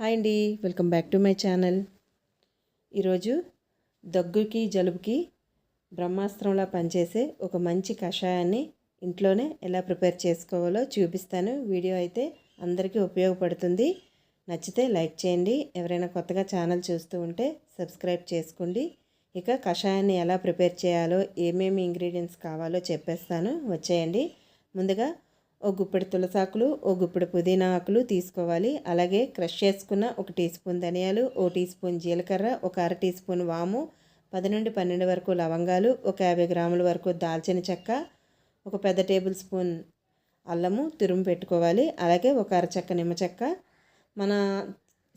Hi అండి welcome back to my channel. ఈరోజు దగ్గుకి జలుబుకి బ్రహ్మాస్త్రంలా పనిచేసే ఒక మంచి కషాయాన్ని ఇంట్లోనే ఎలా ప్రిపేర్ చేసుకోవాలో చూపిస్తాను. వీడియో అయితే అందరికీ ఉపయోగపడుతుంది. నచ్చితే లైక్ చేయండి. ఎవరైనా కొత్తగా ఛానల్ చూస్తూ ఉంటే సబ్స్క్రైబ్ చేసుకోండి. ఇక కషాయాన్ని ఎలా ప్రిపేర్ చేయాలో ఏమేమి ఇంగ్రీడియంట్స్ కావాలో చెప్పేస్తాను. వచ్చేయండి. ముందుగా ఓ గుప్పెడు తులసాకులు ఓ గుప్పెడు పుదీనా ఆకులు తీసుకోవాలి. అలాగే క్రష్ చేసుకున్న ఒక టీ స్పూన్ ధనియాలు ఓ టీ స్పూన్ జీలకర్ర ఒక అర టీ స్పూన్ వాము పది నుండి పన్నెండు వరకు లవంగాలు ఒక యాభై గ్రాముల వరకు దాల్చిన చెక్క ఒక పెద్ద టేబుల్ స్పూన్ అల్లము తురుము పెట్టుకోవాలి. అలాగే ఒక అరచెక్క నిమ్మ చెక్క. మన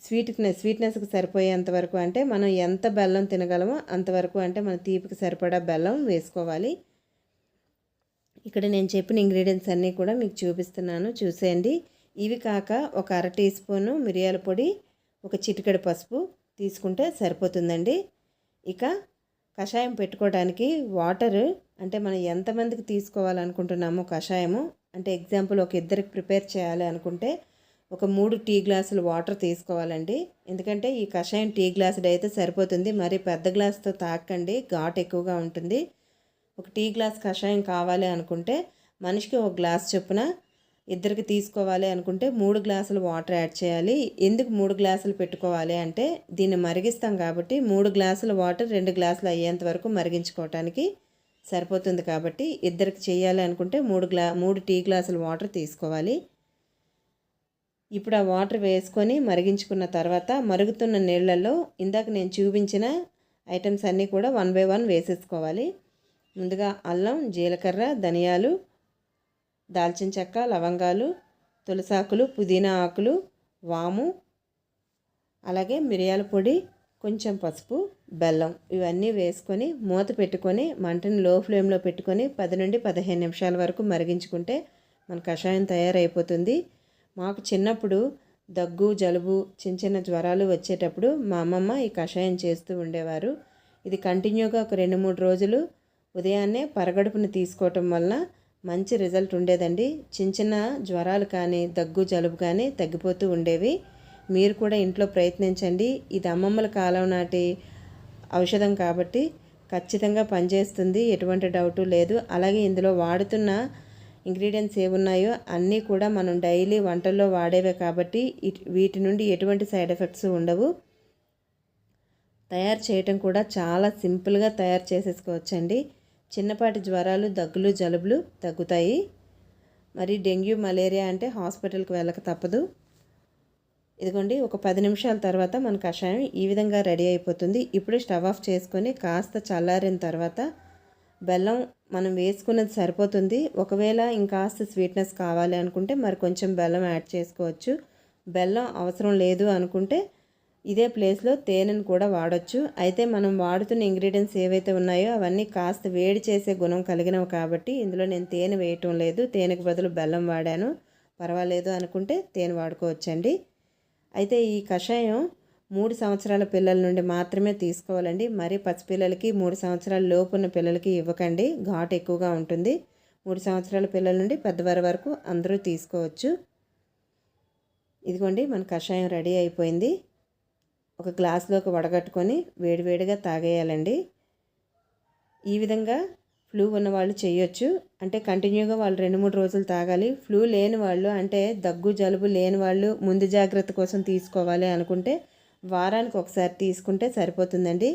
స్వీట్నెస్ స్వీట్నెస్కి సరిపోయేంత వరకు అంటే మనం ఎంత బెల్లం తినగలమో అంతవరకు అంటే మన తీపికి సరిపడా బెల్లం వేసుకోవాలి. ఇక్కడ నేను చెప్పిన ఇంగ్రీడియంట్స్ అన్నీ కూడా మీకు చూపిస్తున్నాను. చూసేయండి. ఇవి కాక ఒక అర టీ స్పూను మిరియాల పొడి ఒక చిటికెడు పసుపు తీసుకుంటే సరిపోతుందండి. ఇక కషాయం పెట్టుకోవడానికి వాటర్ అంటే మనం ఎంతమందికి తీసుకోవాలనుకుంటున్నామో కషాయము అంటే ఎగ్జాంపుల్ ఒక ఇద్దరికి ప్రిపేర్ చేయాలి అనుకుంటే ఒక మూడు టీ గ్లాసులు వాటర్ తీసుకోవాలండి. ఎందుకంటే ఈ కషాయం టీ గ్లాసుడు అయితే సరిపోతుంది. మరి పెద్ద గ్లాసుతో తాకండి. ఘాట్ ఎక్కువగా ఉంటుంది. ఒక టీ గ్లాస్ కషాయం కావాలి అనుకుంటే మనిషికి ఒక గ్లాస్ చొప్పున ఇద్దరికి తీసుకోవాలి అనుకుంటే మూడు గ్లాసులు వాటర్ యాడ్ చేయాలి. ఎందుకు మూడు గ్లాసులు పెట్టుకోవాలి అంటే దీన్ని మరిగిస్తాం కాబట్టి మూడు గ్లాసుల వాటర్ రెండు గ్లాసులు అయ్యేంత వరకు మరిగించుకోవటానికి సరిపోతుంది కాబట్టి ఇద్దరికి చేయాలి అనుకుంటే మూడు గ్లా మూడు టీ గ్లాసులు వాటర్ తీసుకోవాలి. ఇప్పుడు ఆ వాటర్ వేసుకొని మరిగించుకున్న తర్వాత మరుగుతున్న నీళ్ళల్లో ఇందాక నేను చూపించిన ఐటమ్స్ అన్నీ కూడా వన్ బై వన్ వేసేసుకోవాలి. ముందుగా అల్లం జీలకర్ర ధనియాలు దాల్చిన చెక్క లవంగాలు తులసాకులు పుదీనా ఆకులు వాము అలాగే మిరియాల పొడి కొంచెం పసుపు బెల్లం ఇవన్నీ వేసుకొని మూత పెట్టుకొని మంటని లో ఫ్లేమ్లో పెట్టుకొని పది నుండి పదిహేను నిమిషాల వరకు మరిగించుకుంటే మన కషాయం తయారైపోతుంది. మాకు చిన్నప్పుడు దగ్గు జలుబు చిన్న చిన్న జ్వరాలు వచ్చేటప్పుడు మా అమ్మమ్మ ఈ కషాయం చేస్తూ ఉండేవారు. ఇది కంటిన్యూగా ఒక రెండు మూడు రోజులు ఉదయాన్నే పరగడుపుని తీసుకోవటం వలన మంచి రిజల్ట్ ఉండేదండి. చిన్న చిన్న జ్వరాలు కానీ దగ్గు జలుబు కానీ తగ్గిపోతూ ఉండేవి. మీరు కూడా ఇంట్లో ప్రయత్నించండి. ఇది అమ్మమ్మల కాలం నాటి ఔషధం కాబట్టి ఖచ్చితంగా పనిచేస్తుంది. ఎటువంటి డౌటు లేదు. అలాగే ఇందులో వాడుతున్న ఇంగ్రీడియంట్స్ ఏమున్నాయో అన్నీ కూడా మనం డైలీ వంటల్లో వాడేవే కాబట్టి వీటి నుండి ఎటువంటి సైడ్ ఎఫెక్ట్స్ ఉండవు. తయారు చేయటం కూడా చాలా సింపుల్గా తయారు చేసేసుకోవచ్చండి. చిన్నపాటి జ్వరాలు దగ్గులు జలుబులు తగ్గుతాయి. మరి డెంగ్యూ మలేరియా అంటే హాస్పిటల్కి వెళ్ళక తప్పదు. ఇదిగోండి ఒక పది నిమిషాల తర్వాత మన కషాయం ఈ విధంగా రెడీ అయిపోతుంది. ఇప్పుడు స్టవ్ ఆఫ్ చేసుకొని కాస్త చల్లారిన తర్వాత బెల్లం మనం వేసుకున్నది సరిపోతుంది. ఒకవేళ ఇంకాస్త స్వీట్నెస్ కావాలి అనుకుంటే మరి కొంచెం బెల్లం యాడ్ చేసుకోవచ్చు. బెల్లం అవసరం లేదు అనుకుంటే ఇదే ప్లేస్లో తేనెను కూడా వాడచ్చు. అయితే మనం వాడుతున్న ఇంగ్రీడియంట్స్ ఏవైతే ఉన్నాయో అవన్నీ కాస్త వేడి చేసే గుణం కలిగినవి కాబట్టి ఇందులో నేను తేనె వేయటం లేదు. తేనెకు బదులు బెల్లం వాడాను. పర్వాలేదు అనుకుంటే తేనె వాడుకోవచ్చండి. అయితే ఈ కషాయం మూడు సంవత్సరాల పిల్లల నుండి మాత్రమే తీసుకోవాలండి. మరి పసిపిల్లలకి మూడు సంవత్సరాల లోపు ఉన్న పిల్లలకి ఇవ్వకండి. ఘాటు ఎక్కువగా ఉంటుంది. మూడు సంవత్సరాల పిల్లల నుండి పెద్దవారి వరకు అందరూ తీసుకోవచ్చు. ఇదిగోండి మన కషాయం రెడీ అయిపోయింది. ఒక గ్లాస్లోకి వడగట్టుకొని వేడివేడిగా తాగేయాలండి. ఈ విధంగా ఫ్లూ ఉన్న వాళ్ళు చేయొచ్చు. అంటే కంటిన్యూగా వాళ్ళు రెండు మూడు రోజులు తాగాలి. ఫ్లూ లేని వాళ్ళు అంటే దగ్గు జలుబు లేని వాళ్ళు ముందు జాగ్రత్త కోసం తీసుకోవాలి అనుకుంటే వారానికి ఒకసారి తీసుకుంటే సరిపోతుందండి.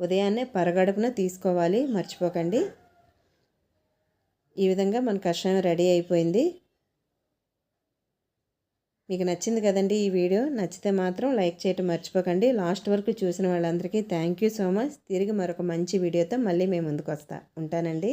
ఉదయాన్నే పరగడుపున తీసుకోవాలి. మర్చిపోకండి. ఈ విధంగా మన కషాయం రెడీ అయిపోయింది. మీకు నచ్చింది కదండి ఈ వీడియో నచ్చితే మాత్రం లైక్ చేయటం మర్చిపోకండి. లాస్ట్ వరకు చూసిన వాళ్ళందరికీ థ్యాంక్ యూ సో మచ్. తిరిగి మరొక మంచి వీడియోతో మళ్ళీ మేము ముందుకు వస్తా ఉంటానండి.